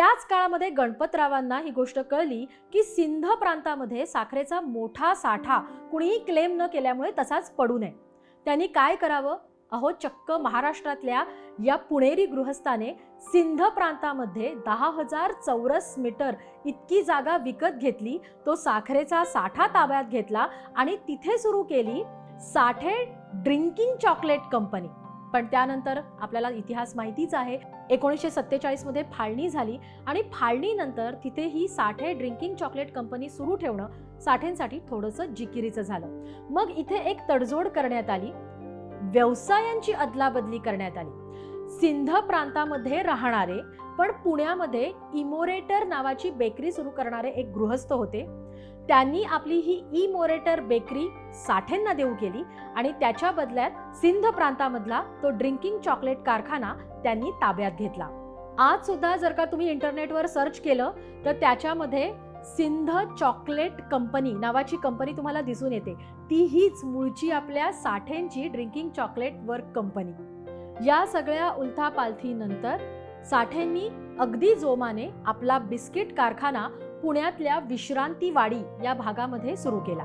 त्याच काळामध्ये गणपतरावांना ही गोष्ट कळली की सिंध प्रांतामध्ये साखरेचा मोठा साठा कुणीही क्लेम न केल्यामुळे तसाच पडू नये. त्यांनी काय करावं? अहो चक्क महाराष्ट्रातल्या या पुणेरी गृहस्थाने सिंध प्रांतामध्ये दहा हजार चौरस मीटर इतकी जागा विकत घेतली तो साखरेचा साठा ताब्यात घेतला आणि तिथे सुरू केली साठे ड्रिंकिंग चॉकलेट कंपनी. पण त्यानंतर आपल्याला इतिहास माहितीच आहे. एकोणीसशे सत्तेचाळीसमध्ये फाळणी झाली आणि फाळणीनंतर तिथे ही साठे ड्रिंकिंग चॉकलेट कंपनी सुरू ठेवणं साठेंसाठी थोडंसं जिकिरीचं झालं. मग इथे एक तडजोड करण्यात आली. व्यवसायांची अदलाबदली करण्यात आली. सिंध प्रांतामध्ये राहणारे पण पुण्यामध्ये इमोरेटर नावाची बेकरी सुरू करणारे एक गृहस्थ होते. त्यांनी आपली ही इमोरेटर बेकरी साठेंना देऊ केली आणि त्याच्या बदल्यात सिंध प्रांतामधला तो ड्रिंकिंग चॉकलेट कारखाना त्यांनी ताब्यात घेतला. आज सुद्धा जर का तुम्ही इंटरनेटवर सर्च केलं तर त्याच्यामध्ये सिंध चॉकलेट कंपनी नावाची कंपनी तुम्हाला दिसून येते. ती हीच मूळची आपल्या साठेंची ड्रिंकिंग चॉकलेट वर्क कंपनी. या सगळ्या उलथापालथीनंतर साठेंनी अगदी जोमाने आपला बिस्किट कारखाना पुण्यातल्या विश्रांतीवाडी या भागामध्ये सुरू केला.